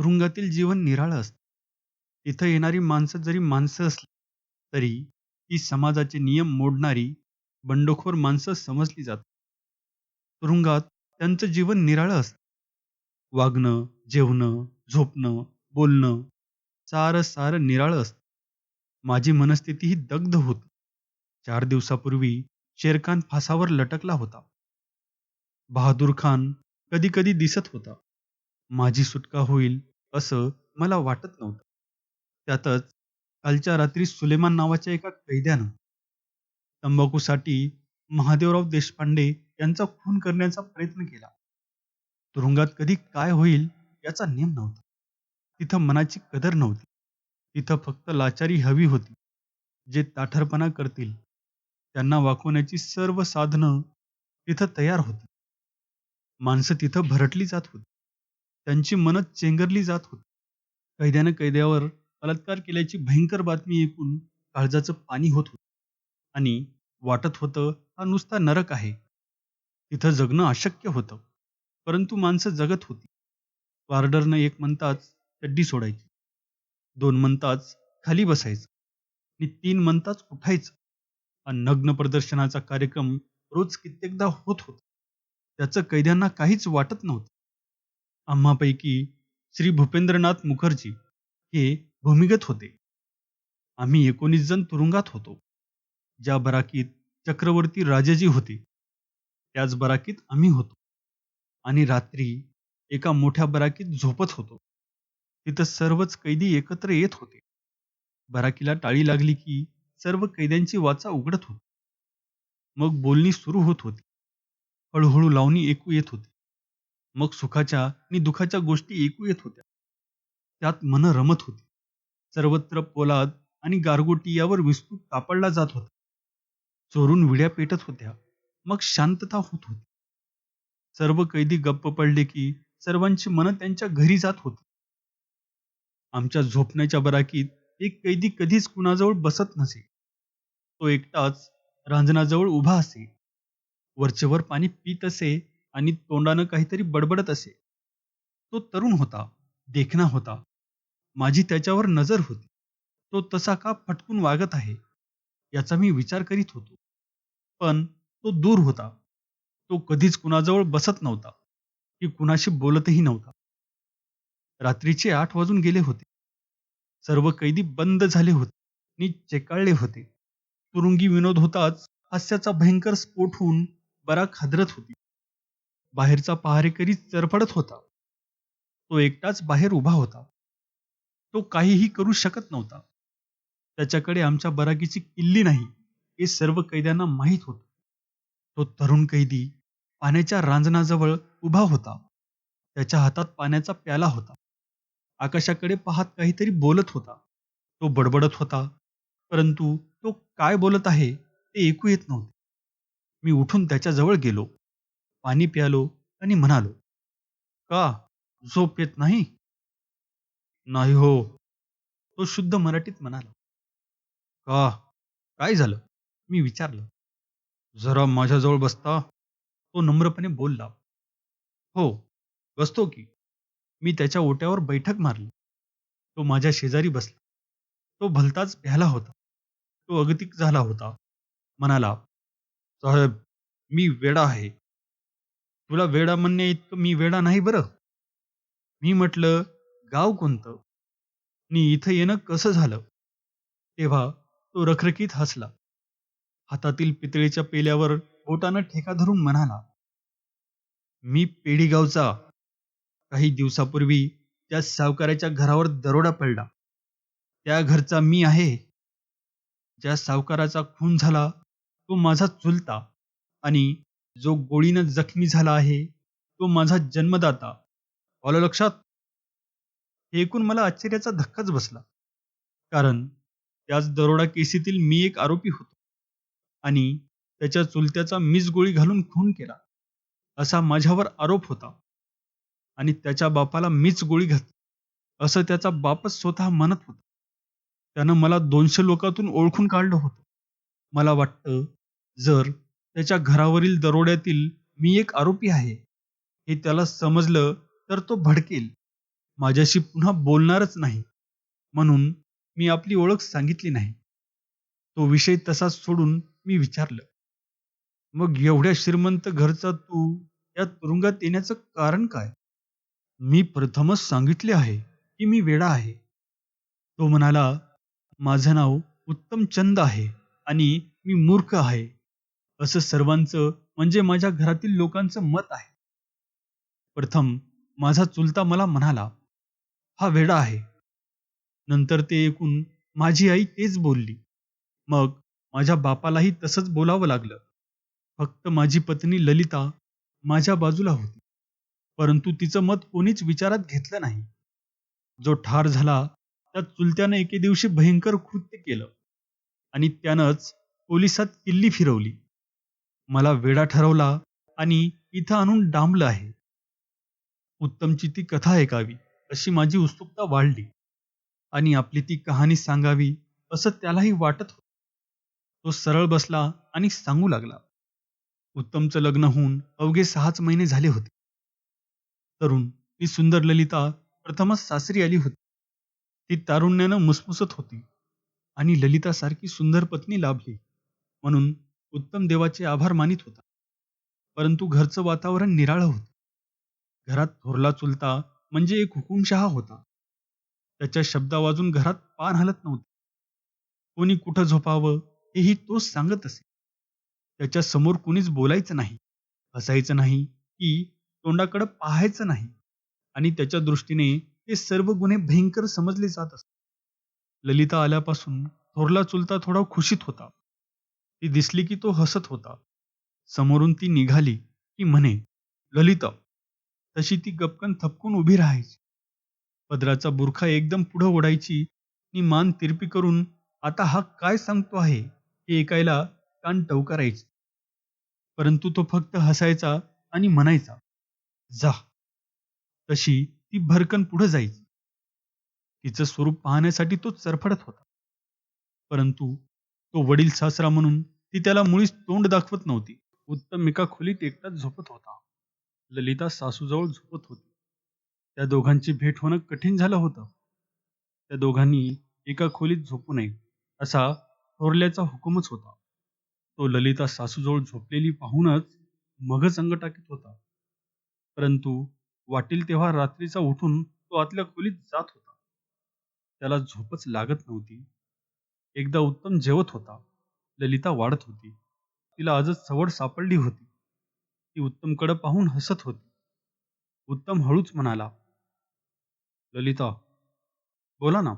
तुरुंगातील जीवन निराळं असतं. तिथं येणारी माणसं जरी माणसं असली तरी ती समाजाचे नियम मोडणारी बंडखोर माणसं समजली जातात. तुरुंगात त्यांचं जीवन निराळं असतं. वागणं जेवणं झोपणं बोलणं सारं सारं निराळं असतं. माझी मनस्थिती ही दग्ध होती. चार दिवसापूर्वी शेरखान फासावर लटकला होता. बहादूर खान कधी कधी दिसत होता. माझी सुटका होईल असं मला वाटत नव्हतं. त्यातच कालच्या रात्री सुलेमान नावाच्या एका कैद्यानं तंबाखूसाठी महादेवराव देशपांडे यांचा खून करण्याचा प्रयत्न केला. तुरुंगात कधी काय होईल याचा नेम नव्हता. तिथं मनाची कदर नव्हती. तिथं फक्त लाचारी हवी होती जे ताठरपणा करतील. त्यांना वाकवण्याची सर्व साधनं तिथं तयार होती. माणसं तिथं भरटली जात होती. त्यांची मनं चेंगरली जात होती. कैद्यानं कैद्यावर बलात्कार केल्याची भयंकर बातमी ऐकून काळजाचं पाणी होत होतं. आणि वाटत होतं हा नुसता नरक आहे. तिथं जगणं अशक्य होतं. परंतु माणसं जगत होती. वार्डरनं एक म्हणताच चड्डी सोडायची. दोन म्हणताच खाली बसायचं. आणि तीन म्हणताच उठायचं. हा नग्न प्रदर्शनाचा कार्यक्रम रोज कित्येकदा होत होता. त्याचं कैद्यांना काहीच वाटत नव्हतं. आम्हापैकी श्री भूपेंद्रनाथ मुखर्जी हे भूमिगत होते. आम्ही एकोणीस जण तुरुंगात होतो. ज्या बराकीत चक्रवर्ती राजाजी होते त्याच बराकीत आम्ही होतो. आणि रात्री एका मोठ्या बराकीत झोपत होतो. तिथं सर्वच कैदी एकत्र येत होते. बराकीला टाळी लागली की सर्व कैद्यांची वाचा उघडत होती. मग बोलणी सुरू होत होती. हळूहळू लावणी ऐकू येत होती. मग सुखाच्या आणि दुखाच्या गोष्टी ऐकू येत होत्या. त्यात मन रमत होती. सर्वत्र पोलाद आणि गारगोटी यावर विस्तूप कापडला जात होता. चोरून विड्या पेटत होत्या. मग शांतता होत होती. सर्व कैदी गप्प पडले की सर्वांची मनं त्यांच्या घरी जात होती. आमच्या झोपण्याच्या बराकीत एक कैदी कधीच कुणाजवळ बसत नसे. तो एकटाच रांजणाजवळ उभा असे. वरचेवर पाणी पित असे. आणि तोंडानं काहीतरी बडबडत असे. तो तरुण होता देखणा होता. माझी त्याच्यावर नजर होती. तो तसा का फटकून वागत आहे याचा मी विचार करीत होतो. पण तो दूर होता. तो कधीच कुणाजवळ बसत नव्हता की कुणाशी बोलतही नव्हता. रात्रीचे आठ वाजून गेले होते. सर्व कैदी बंद झाले होते आणि चेकाळले होते. तुरुंगी विनोद होताच हास्याचा भयंकर स्फोट होऊन बरा खादरत होती. बाहेरचा पहारेकरी चरफडत होता. तो एकटाच बाहेर उभा होता. तो काहीही करू शकत नव्हता. त्याच्याकडे आमच्या बराकीची किल्ली नाही हे सर्व कैद्यांना माहीत होत. तो तरुण कैदी पाण्याच्या रांजणाजवळ उभा होता. त्याच्या हातात पाण्याचा प्याला होता. आकाशाकडे पाहत काहीतरी बोलत होता. तो बडबडत होता परंतु तो काय बोलत आहे ते ऐकू येत नव्हते. मी उठून त्याच्याजवळ गेलो. पाणी प्यालो आणि म्हणालो का? झोप येत नाही? नाही हो. तो शुद्ध मराठीत म्हणाला का? काय झालं? मी विचारलं जरा माझ्याजवळ बसता? तो नम्रपणे बोलला हो बसतो की. मी त्याच्या ओट्यावर बैठक मारली. तो माझ्या शेजारी बसला. तो भलताच प्याला होता. तो अगतिक झाला होता. म्हणाला साहेब मी वेडा आहे. तुला वेडा म्हणणे इतकं मी वेडा नाही बरं. मी म्हटलं गाव कोणतं? आणि इथं येणं कसं झालं? तेव्हा तो रखरखीत हसला. हातातील पितळीच्या पेल्यावर बोटानं ठेका धरून म्हणाला मी पेढीगावचा काही दिवसापूर्वी त्या सावकाराच्या घरावर दरोडा पडला. त्या घरचा मी आहे. ज्या सावकाराचा खून झाला तो माझा चुलता आणि जो गोळीनं जखमी झाला आहे तो माझा जन्मदाता. आलं लक्षात? हे ऐकून मला आश्चर्याचा धक्काच बसला. कारण त्याच दरोडा केसीतील मी एक आरोपी होतो. आणि त्याच्या चुलत्याचा मीच गोळी घालून खून केला. असा माझ्यावर आरोप होता. आणि त्याच्या बापाला मीच गोळी घातली. असं त्याचा बापच स्वतः म्हणत होता. त्यानं मला दोनशे लोकातून ओळखून काढलं होतं. मला वाटतं जर त्याच्या घरावरील दरोड्यातील मी एक आरोपी आहे. हे त्याला समजलं तर तो भडकेल. माझ्याशी पुन्हा बोलणारच नाही. म्हणून मी आपली ओळख सांगितली नाही. तो विषय तसाच सोडून मी विचारलं. मग एवढ्या श्रीमंत घरचा तू या तुरुंगात येण्याचं कारण काय? मी प्रथमच सांगितले आहे की मी वेडा आहे. तो म्हणाला माझं नाव उत्तम चंद आहे आणि मी मूर्ख आहे. असं सर्वांचं म्हणजे माझ्या घरातील लोकांचं मत आहे. प्रथम माझा चुलता मला म्हणाला हा वेडा आहे. नंतर ते ऐकून माझी आई तेच बोलली. मग माझ्या बापालाही तसंच बोलावं लागलं. फक्त माझी पत्नी ललिता माझ्या बाजूला होती. परंतु तिचं मत कोणीच विचारात घेतलं नाही. जो ठार झाला त्या चुलत्यानं एके दिवशी भयंकर कृत्य केलं. आणि त्यानंच पोलिसात किल्ली फिरवली. मला वेडा ठरवला आणि इथं आणून डांबलं आहे. उत्तमची ती कथा ऐकावी अशी माझी उत्सुकता वाढली. आणि आपली ती कहाणी सांगावी असं त्यालाही वाटत होत. तो सरळ बसला आणि सांगू लागला. उत्तमचं लग्न होऊन अवघे सहाच महिने झाले होते. तरुण ती सुंदर ललिता प्रथमच सासरी आली होती. ती तारुण्यानं मुसमुसत होती. आणि ललितासारखी सुंदर पत्नी लाभली. म्हणून उत्तम देवाचे आभार मानित होता. परंतु घरचं वातावरण निराळं होतं. घरात थोरला चुलता म्हणजे एक हुकुमशहा होता. त्याच्या शब्दा वाजून घरात पान हलत नव्हते. कोणी कुठं झोपावं हेही तोच सांगत असे. त्याच्यासमोर कुणीच बोलायचं नाही. हसायचं नाही की तोंडाकडे पाहायचं नाही. आणि त्याच्या दृष्टीने ते सर्व गुन्हे भयंकर समजले जात असत. ललिता आल्यापासून थोरला चुलता थोडा खुशीत होता. ती दिसली की तो हसत होता. समोरून ती निघाली की म्हणे ललिता तशी ती गपकन थपकून उभी राहायची. पदराचा बुरखा एकदम पुढं ओढायची. आणि मान तिरपी करून आता हा काय सांगतो आहे हे ऐकायला कान टवकारायचे. परंतु तो फक्त हसायचा आणि म्हणायचा जा. तशी ती भरकन पुढे जायची. तिचं स्वरूप पाहण्यासाठी तो चरफडत होता. परंतु तो वडील सासरा म्हणून ती त्याला मुळीच तोंड दाखवत नव्हती. उत्तम एका खोलीत एकटाच झोपत होता. ललिता सासूजवळ झोपत होती. त्या दोघांची भेट होणं कठीण झालं होतं. त्या दोघांनी एका खोलीत झोपू नये असा थोरल्याचा हुकूमच होता. तो ललिता सासूजवळ झोपलेली पाहूनच मगच अंग टाकीत होता. परंतु वाटेल तेव्हा रात्रीचा उठून तो आतल्या खोलीत जात होता. त्याला झोपच लागत नव्हती. एकदा उत्तम जेवत होता. ललिता वाढत होती. तिला आजच सवड सापडली होती. ती उत्तमकडे पाहून हसत होती. उत्तम हळूच म्हणाला ललिता बोला ना.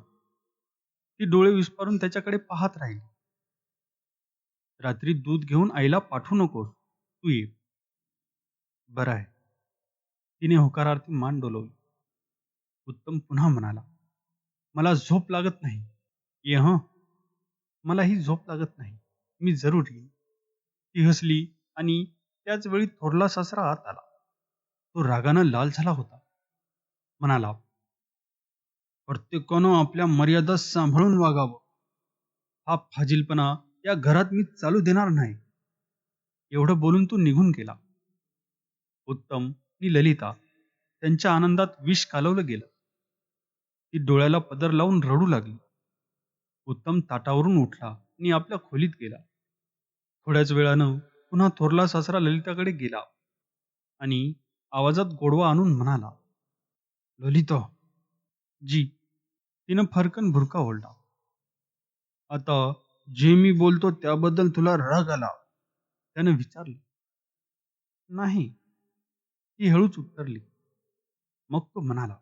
ती डोळे विस्पारून त्याच्याकडे पाहत राहिली. रात्री दूध घेऊन आईला पाठवू नकोस. तू ये. बरं आहे. तिने होकारार्थी मान डोलवली. उत्तम पुन्हा म्हणाला मला झोप लागत नाही. ये हं. मलाही झोप लागत नाही. मी जरूर येईन. ती हसली आणि त्याच वेळी थोरला सासरा आत आला. तो रागानं लाल झाला होता. म्हणाला प्रत्येकानं आपल्या मर्यादा सांभाळून वागावं. हा फाजीलपणा या घरात मी चालू देणार नाही. एवढं बोलून तो निघून गेला. उत्तम आणि ललिता त्यांच्या आनंदात विष कालवलं गेलं. ती डोळ्याला पदर लावून रडू लागली. उत्तम ताटावरून उठला आणि आपल्या खोलीत गेला. थोड्याच वेळानं पुन्हा थोरला सासरा ललिताकडे गेला आणि आवाजात गोडवा आणून म्हणाला ललिता जी तिनं फरकन भुरका ओढला. आता जे मी बोलतो त्याबद्दल तुला राग आला. त्यानं विचारलं नाही. ती हळूच उत्तरली. मग तो म्हणाला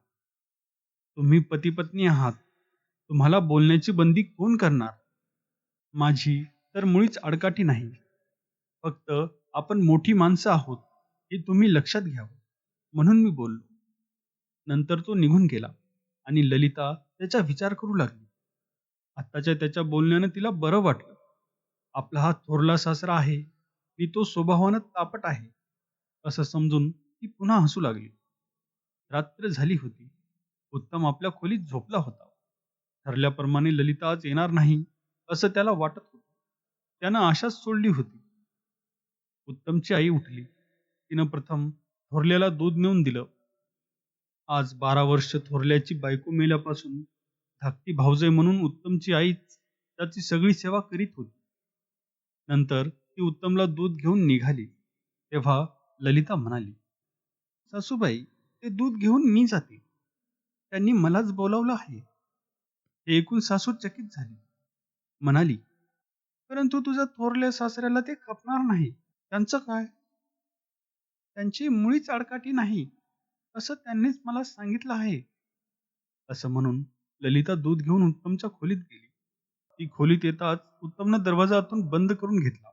तुम्ही पती पत्नी आहात. तुम्हाला बोलण्याची बंदी कोण करणार? माझी तर मुळीच आडकाठी नाही. फक्त आपण मोठी माणसं आहोत हे तुम्ही लक्षात घ्यावं म्हणून मी बोललो. नंतर तो निघून गेला आणि ललिता त्याचा विचार करू लागली. आत्ताच्या त्याच्या बोलण्यानं तिला बरं वाटलं. आपला हा थोरला सासरा आहे आणि तो स्वभावानं तापट आहे असं समजून ती पुन्हा हसू लागली. रात्र झाली होती. उत्तम आपल्या खोलीत झोपला होता. ठरल्याप्रमाणे ललिता आज येणार नाही असं त्याला वाटत होत. त्यानं आशाच सोडली होती. उत्तमची आई उठली. तिनं प्रथम थोरल्याला दूध नेऊन दिलं. आज बारा वर्ष थोरल्याची बायको मेल्यापासून धाकटी भावजय म्हणून उत्तमची आईच त्याची सगळी सेवा करीत होती. नंतर ती उत्तमला दूध घेऊन निघाली. तेव्हा ललिता म्हणाली सासूबाई ते दूध घेऊन मी जाते. त्यांनी मलाच बोलावलं आहे. हे ऐकून सासू चकित झाली. म्हणाली परंतु तुझ्या थोरल्या सासऱ्याला ते खपणार नाही. त्यांचं काय? त्यांची मुळीच आडकाठी नाही असं त्यांनीच मला सांगितलं आहे. असं म्हणून ललिता दूध घेऊन उत्तमच्या खोलीत गेली. ती खोलीत येताच उत्तमनं दरवाजा आतून बंद करून घेतला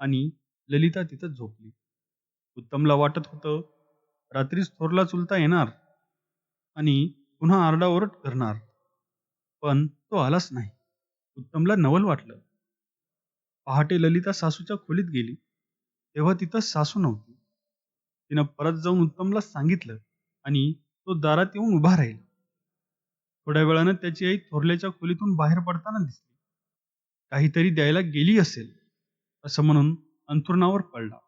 आणि ललिता तिथं झोपली. उत्तमला वाटत होतं रात्रीच थोरला चुलता येणार आणि पुन्हा आरडाओरड करणार. पण तो आलाच नाही. उत्तमला नवल वाटलं. पहाटे ललिता सासूच्या खोलीत गेली. तेव्हा तिथं सासू नव्हती. तिनं परत जाऊन उत्तमला सांगितलं आणि तो दारात येऊन उभा राहिला. थोड्या वेळानं त्याची आई थोरल्याच्या खोलीतून बाहेर पडताना दिसली. काहीतरी द्यायला गेली असेल असं म्हणून अंथरुणावर पडला.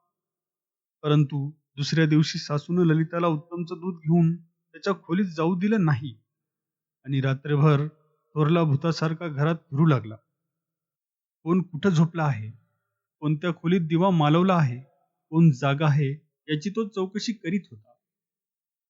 परंतु दुसऱ्या दिवशी सासूनं ललिताला उत्तमचं दूध घेऊन त्याच्या खोलीत जाऊ दिलं नाही. आणि रात्रभर थोरला भूतासारखा घरात फिरू लागला. कोण कुठं झोपला आहे? कोणत्या खोलीत दिवा मालवला आहे? कोण जागा आहे? याची तो चौकशी करीत होता.